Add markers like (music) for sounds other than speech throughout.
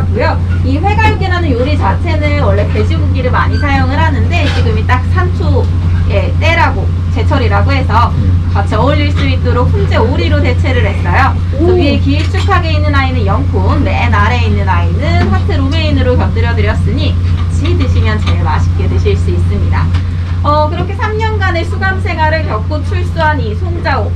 올렸고요. 이 회가육이라는 요리 자체는 원래 돼지고기를 많이 사용을 하는데 지금이 딱 산초의 때라고 제철이라고 해서 같이 어울릴 수 있도록 훈제 오리로 대체를 했어요. 그래서 위에 길쭉하게 있는 아이는 영콘, 맨 아래에 있는 아이는 하트 로메인으로 곁들여 드렸으니 같이 드시면 제일 맛있게 드실 수 있습니다. 어, 그렇게 3년간의 수감 생활을 겪고 출소한 이 송자호는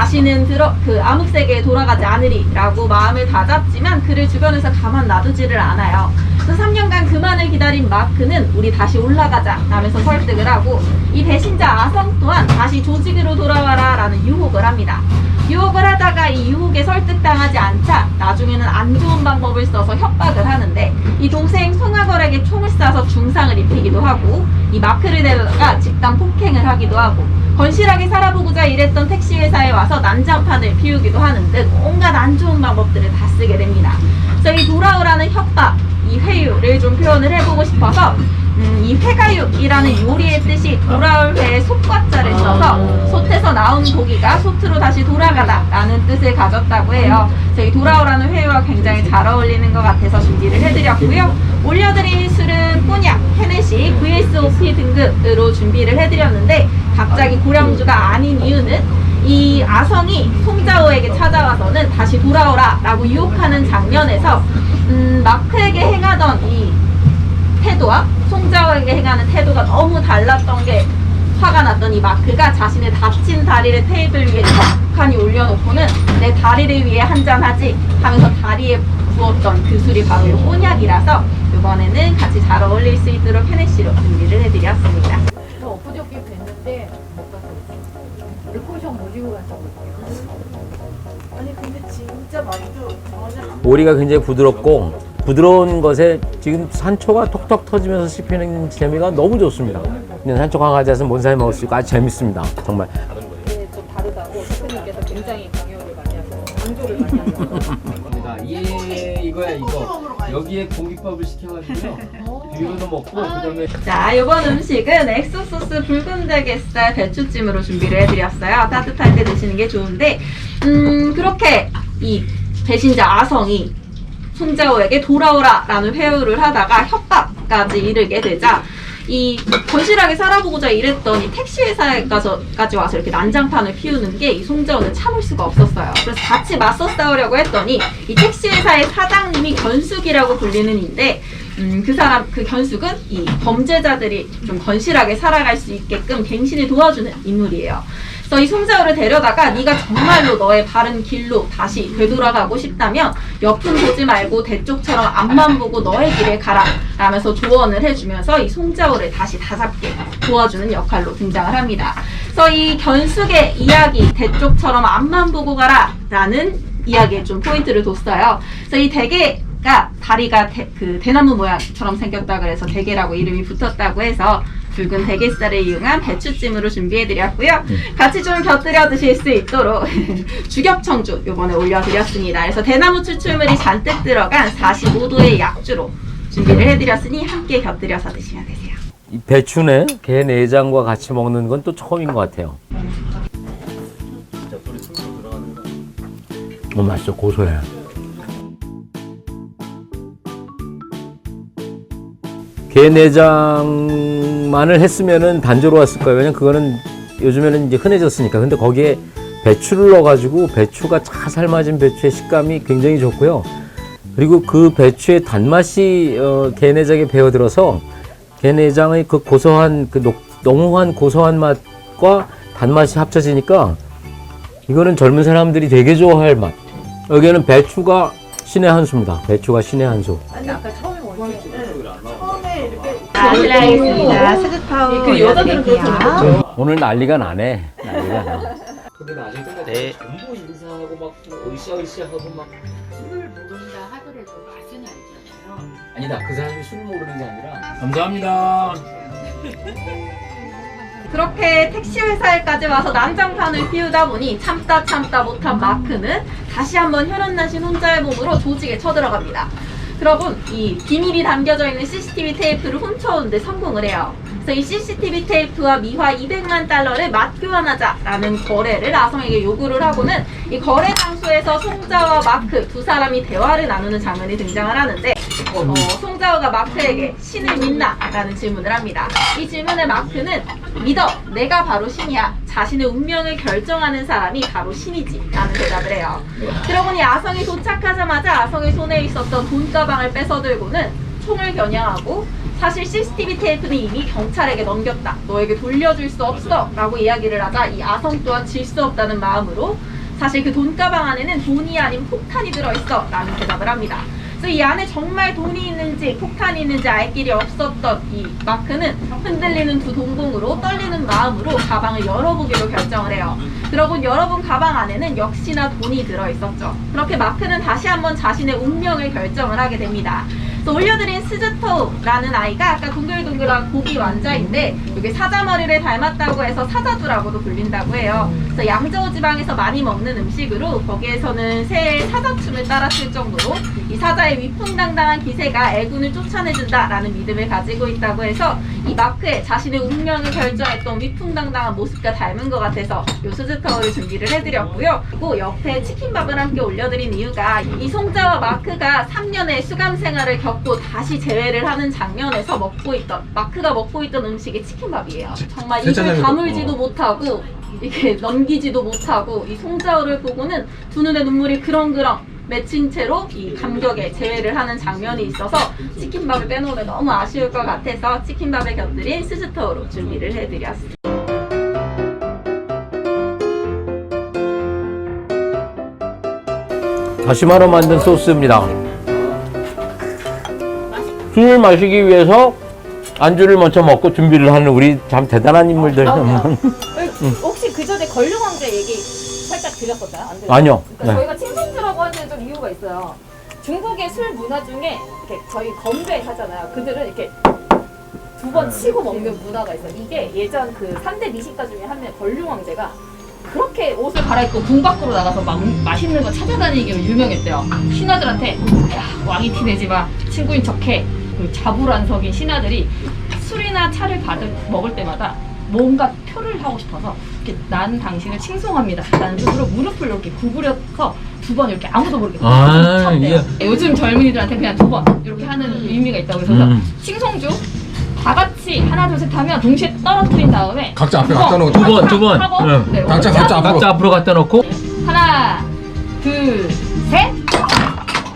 다시는 들어, 그 암흑세계에 돌아가지 않으리라고 마음을 다잡지만 그를 주변에서 가만 놔두지를 않아요. 그래서 3년간 그만을 기다린 마크는 우리 다시 올라가자 라면서 설득을 하고 이 배신자 아성 또한 다시 조직으로 돌아와라 라는 유혹을 합니다. 유혹을 하다가 이 유혹에 설득당하지 않자 나중에는 안 좋은 방법을 써서 협박을 하는데 이 동생 송하걸에게 총을 쏴서 중상을 입히기도 하고 이 마크를 내다가 집단 폭행을 하기도 하고 건실하게 살아보고자 일했던 택시 회사에 와서 난장판을 피우기도 하는 등 온갖 안 좋은 방법들을 다 쓰게 됩니다. 그래서 이 돌아오라는 협박, 이 회유를 좀 표현을 해보고 싶어서 음, 이 회가육이라는 요리의 뜻이 돌아올 회에 솥과자를 써서 솥에서 나온 고기가 솥으로 다시 돌아가다라는 뜻을 가졌다고 해요. 저희 돌아오라는 회유와 굉장히 잘 어울리는 것 같아서 준비를 해드렸고요. 올려드린 술은 꼬냑, 헤네시, VSOP 등급으로 준비를 해드렸는데 갑자기 고량주가 아닌 이유는 이 아성이 송자호에게 찾아와서는 다시 돌아오라 라고 유혹하는 장면에서 음, 마크에게 행하던 이 태도와 송자호에게 행하는 태도가 너무 달랐던 게 화가 이 마크가 자신의 다친 다리를 테이블 위에 척하니 올려놓고는 내 다리를 위해 한잔하지 하면서 다리에 부었던 그 술이 바로 이 꼬냑이라서 이번에는 같이 잘 어울릴 수 있도록 페네시로 준비를 해드렸습니다. 저 엊그저께 뵀는데 아니 근데 진짜 맛있죠. 전혀 안 오리가 굉장히 부드럽고 부드러운 것에 지금 산초가 톡톡 터지면서 씹히는 재미가 너무 좋습니다. 그냥 산초 강아지에서 몬사에 먹을 수 있고 아주 재밌습니다. 정말. 이게 좀 다르다고 대표님께서 굉장히 강요를 많이 하셔서 강조를 많이 하셔서. (laughs) 이 이거야 이거 여기에 고깃밥을 시켜가지고요 (laughs) 비벼도 먹고 그다음에 자, 이번 음식은 엑소소스 붉은 대게살 배추찜으로 준비를 해드렸어요. 따뜻할 때 드시는 게 좋은데, 음, 그렇게 이 배신자 아성이 송자호에게 돌아오라 라는 회유를 하다가 협박까지 이르게 되자 이 건실하게 살아보고자 일했던 이 택시 회사에까지 와서 이렇게 난장판을 피우는 게 이 송자호는 참을 수가 없었어요. 그래서 같이 맞서 싸우려고 했더니 이 택시 회사의 사장님이 견숙이라고 불리는 인데 음, 그 사람 그 견숙은 이 범죄자들이 좀 건실하게 살아갈 수 있게끔 갱신을 도와주는 인물이에요. 그래서 이 송자호를 데려다가 네가 정말로 너의 바른 길로 다시 되돌아가고 싶다면 옆은 보지 말고 대쪽처럼 앞만 보고 너의 길에 가라 라면서 조언을 해주면서 이 송자호를 다시 다잡게 도와주는 역할로 등장을 합니다. 그래서 이 견숙의 이야기 대쪽처럼 앞만 보고 가라 라는 이야기에 좀 포인트를 뒀어요. 그래서 이 대 게가 다리가 대, 그 대나무 모양처럼 생겼다 그래서 대게라고 이름이 붙었다고 해서 붉은 대게살을 이용한 배추찜으로 준비해드렸고요. 같이 좀 곁들여 드실 수 있도록 (laughs) 주겹청주 요번에 올려드렸습니다. 그래서 대나무 추출물이 잔뜩 들어간 45도의 약주로 준비를 해드렸으니 함께 곁들여서 드시면 되세요. 이 배추네 게 내장과 같이 먹는 건 또 처음인 것 같아요. 어 맛있어 고소해. 게 내장만을 했으면은 단조로웠을 거예요. 왜냐면 그거는 요즘에는 이제 흔해졌으니까. 근데 거기에 배추를 넣어가지고 배추가 잘 삶아진 배추의 식감이 굉장히 좋고요. 그리고 그 배추의 단맛이 어, 게 내장에 배어들어서 게 내장의 그 고소한 그 녹, 농후한 고소한 맛과 단맛이 합쳐지니까 이거는 젊은 사람들이 되게 좋아할 맛. 여기에는 배추가 신의 한 수입니다. 배추가 신의 한 수. 아니 처음에 실례하겠습니다. 스드파우 그 여자들은 그렇죠. 오늘 난리가 나네. 난리가 나. 근데 나중에 끝날 전부 인사하고 막 으쌰으쌰하고 막 술을 모른다 하더라도 맛은 알잖아요. 아니다 그 사람이 술 모르는 게 아니라 감사합니다. 그렇게 택시 회사에까지 와서 난장판을 피우다 보니 참다 참다 못한 마크는 다시 한번 혈흔나신 혼자의 몸으로 조직에 쳐들어갑니다. 여러분, 이 비밀이 담겨져 있는 CCTV 테이프를 훔쳐오는데 성공을 해요. 그래서 이 CCTV 테이프와 미화 200만 달러를 맞교환하자라는 거래를 아성에게 요구를 하고는 이 거래 장소에서 송자와 마크 두 사람이 대화를 나누는 장면이 등장을 하는데 어, 송자호가 마크에게 신을 믿나? 라는 질문을 합니다. 이 질문에 마크는 믿어. 내가 바로 신이야. 자신의 운명을 결정하는 사람이 바로 신이지. 라는 대답을 해요. 그러고니 아성이 도착하자마자 아성의 손에 있었던 돈가방을 뺏어들고는 총을 겨냥하고 사실 CCTV 테이프는 이미 경찰에게 넘겼다. 너에게 돌려줄 수 없어. 라고 이야기를 하자 이 아성 또한 질 수 없다는 마음으로 사실 그 돈가방 안에는 돈이 아닌 폭탄이 들어있어. 라는 대답을 합니다. 그래서 이 안에 정말 돈이 있는지 폭탄이 있는지 알 길이 없었던 이 마크는 흔들리는 두 동공으로 떨리는 마음으로 가방을 열어보기로 결정을 해요. 그러고 열어본 가방 안에는 역시나 돈이 들어있었죠. 그렇게 마크는 다시 한번 자신의 운명을 결정을 하게 됩니다. 그래서 올려드린 스즈토우라는 아이가 아까 둥글둥글한 고기 완자인데 이게 사자머리를 닮았다고 해서 사자두라고도 불린다고 해요. 그래서 양저우 지방에서 많이 먹는 음식으로 거기에서는 새의 사자춤을 따랐을 정도로 이 사자의 위풍당당한 기세가 애군을 쫓아내준다라는 믿음을 가지고 있다고 해서 이 마크의 자신의 운명을 결정했던 위풍당당한 모습과 닮은 것 같아서 요 스즈토우를 준비를 해드렸고요. 그리고 옆에 치킨밥을 함께 올려드린 이유가 이 송자와 마크가 3년의 수감 생활을 겪고 다시 재회를 하는 장면에서 먹고 있던 마크가 먹고 있던 음식이 치킨밥이에요. 정말 입을 다물지도 어. 못하고 이렇게 (laughs) 넘기지도 못하고 이 송자호를 보고는 두 눈에 눈물이 그렁그렁 맺힌 채로 이 감격에 재회를 하는 장면이 있어서 치킨밥을 빼놓으면 너무 아쉬울 것 같아서 치킨밥에 곁들인 스즈토우로 준비를 해드렸습니다. 다시마로 만든 소스입니다. 술을 마시기 위해서 안주를 먼저 먹고 준비를 하는 우리 참 대단한 인물들. 혹시 (laughs) 걸룡왕자 얘기 살짝 드렸었나요? 안 드렸어요? 아니요. 그러니까 네. 저희가 칭송주라고 하는 좀 이유가 있어요. 중국의 술 문화 중에 이렇게 저희 건배 하잖아요. 그들은 이렇게 두 번 치고 먹는 문화가 있어요. 이게 예전 그 3대 미식가 중에 한명 걸룡왕제가 그렇게 옷을 갈아입고 궁 밖으로 나가서 막 맛있는 거 찾아다니기로 유명했대요. 신하들한테 야 왕이 티내지 마 친구인 척해. 그 자불안석인 신하들이 술이나 차를 받을 먹을 때마다 뭔가 표를 하고 싶어서 이렇게 난 당신을 칭송합니다. 라는 뜻으로 무릎을 이렇게 구부려서 두 번 이렇게 아무도 모르게 아, 쳤대요. 요즘 젊은이들한테 그냥 두 번 이렇게 하는 의미가 있다고 그래서 음. 칭송주 다 같이 하나 둘 셋 하면 동시에 떨어뜨린 다음에 각자 앞에 두 갖다 놓고 두 번, 두 번. 하고 응. 네, 각자, 각자 앞으로. 각자 앞으로 갖다 놓고. 하나 둘셋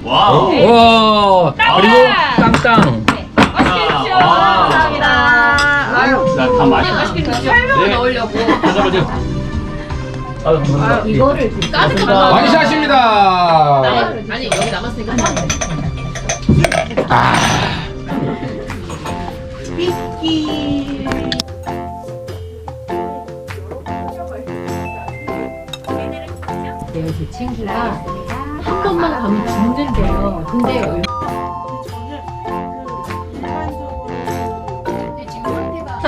와우. 네. 와, 그리고 땅땅. 땅땅. 네. 맛있게 드십시오. 와. 감사합니다. 아유, 나다 마시. 맛있게 드십시오. 설명을 넣으려고 잠깐만요. 아유, 감사합니다. 이거를 까득 완샷입니다. 아니 여기 남았으니까 하나 더. 네, 그 친구가 한 번만 가면 죽는데요. 근데 저는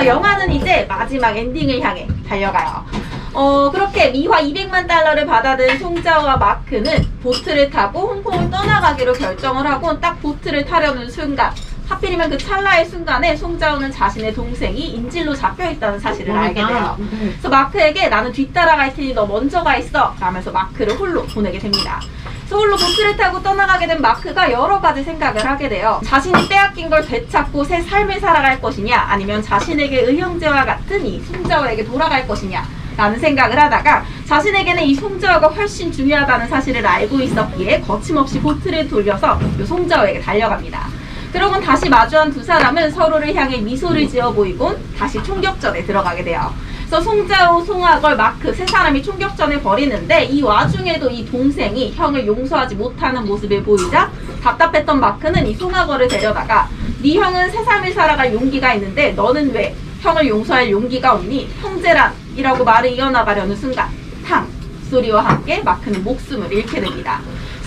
영화는 이제 마지막 엔딩을 향해 달려가요. 어, 그렇게 미화 200만 달러를 받아든 송자와 마크는 보트를 타고 홍콩을 떠나가기로 결정을 하고 딱 보트를 타려는 순간 하필이면 그 찰나의 순간에 송자오는 자신의 동생이 인질로 잡혀 있다는 사실을 알게 돼요. 그래서 마크에게 나는 뒤따라갈 테니 너 먼저 가 있어 라면서 마크를 홀로 보내게 됩니다. 홀로 보트를 타고 떠나가게 된 마크가 여러 가지 생각을 하게 돼요. 자신이 빼앗긴 걸 되찾고 새 삶을 살아갈 것이냐 아니면 자신에게 의형제와 같은 이 송자오에게 돌아갈 것이냐 라는 생각을 하다가 자신에게는 이 송자오가 훨씬 중요하다는 사실을 알고 있었기에 거침없이 보트를 돌려서 이 송자오에게 달려갑니다. 그러곤 다시 마주한 두 사람은 서로를 향해 미소를 지어 보이곤 다시 총격전에 들어가게 돼요. 그래서 송자오, 송하걸, 마크 세 사람이 총격전을 벌이는데 이 와중에도 이 동생이 형을 용서하지 못하는 모습을 보이자 답답했던 마크는 이 송하걸을 데려다가 네 형은 새 삶을 살아갈 용기가 있는데 너는 왜 형을 용서할 용기가 없니? 형제란 이라고 말을 이어나가려는 순간 탕 소리와 함께 마크는 목숨을 잃게 됩니다.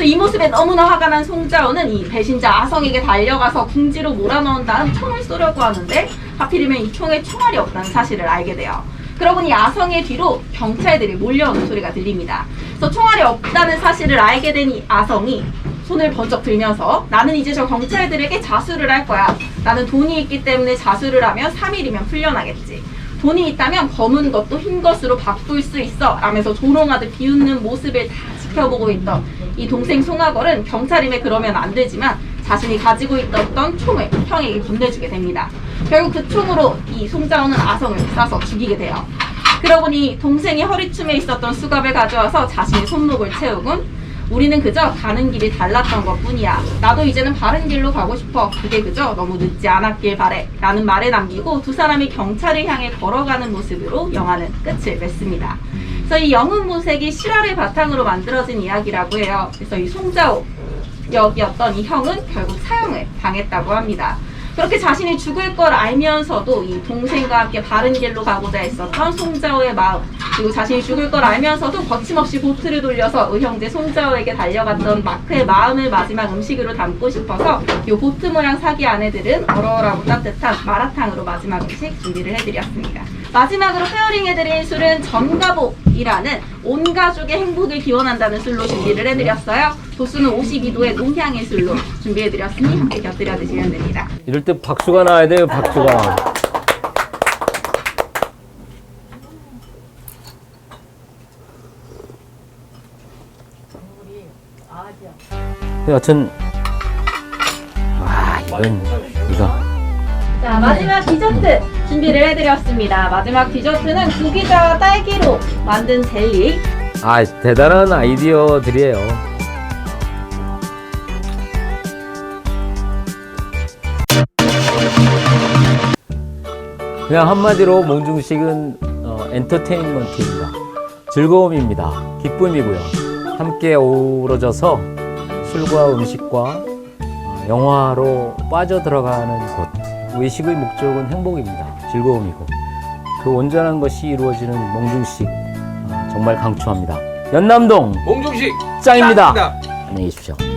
이 모습에 너무나 화가 난 송자오는 이 배신자 아성에게 달려가서 궁지로 몰아넣은 다음 총을 쏘려고 하는데 하필이면 이 총에 총알이 없다는 사실을 알게 돼요. 그러고니 아성의 뒤로 경찰들이 몰려오는 소리가 들립니다. 그래서 총알이 없다는 사실을 알게 된이 아성이 손을 번쩍 들면서 나는 이제 저 경찰들에게 자수를 할 거야. 나는 돈이 있기 때문에 자수를 하면 3일이면 풀려나겠지. 돈이 있다면 검은 것도 흰 것으로 바꿀 수 있어. 라면서 조롱하듯 비웃는 모습을 다 지켜보고 있던 이 동생 송하걸은 경찰임에 그러면 안 되지만 자신이 가지고 있었던 총을 형에게 건네주게 됩니다. 결국 그 총으로 이 송자호는 아성을 쏴서 죽이게 돼요. 그러고니 동생이 허리춤에 있었던 수갑을 가져와서 자신의 손목을 채우곤 우리는 그저 가는 길이 달랐던 것 뿐이야. 나도 이제는 바른 길로 가고 싶어. 그게 그저 너무 늦지 않았길 바래. 라는 말을 남기고 두 사람이 경찰을 향해 걸어가는 모습으로 영화는 끝을 맺습니다. 그래서 이 영웅 모색이 실화를 바탕으로 만들어진 이야기라고 해요. 그래서 이 송자호 역이었던 이 형은 결국 사형을 당했다고 합니다. 그렇게 자신이 죽을 걸 알면서도 이 동생과 함께 바른 길로 가고자 했었던 송자호의 마음 그리고 자신이 죽을 걸 알면서도 거침없이 보트를 돌려서 의형제 송자호에게 달려갔던 마크의 마음을 마지막 음식으로 담고 싶어서 이 보트 모양 사기 아내들은 얼얼하고 따뜻한 마라탕으로 마지막 음식 준비를 해드렸습니다. 마지막으로 페어링 해드린 술은 전가복이라는 온 가족의 행복을 기원한다는 술로 준비를 해드렸어요. 도수는 52도의 농향의 술로 준비해드렸으니 함께 곁들여 드시면 됩니다. 이럴 때 박수가 나야 돼요, 박수가. 여튼 와 이건 이거 자 마지막 디저트 준비를 해드렸습니다. 마지막 디저트는 구기자와 딸기로 만든 젤리. 아 대단한 아이디어들이에요. 그냥 한마디로 몽중식은 어, 엔터테인먼트입니다. 즐거움입니다. 기쁨이고요. 함께 어우러져서 술과 음식과 어, 영화로 빠져들어가는 곳. 외식의 목적은 행복입니다. 즐거움이고 그 온전한 것이 이루어지는 몽중식 어, 정말 강추합니다. 연남동 몽중식 짱입니다. 짱입니다. 안녕히 계십시오.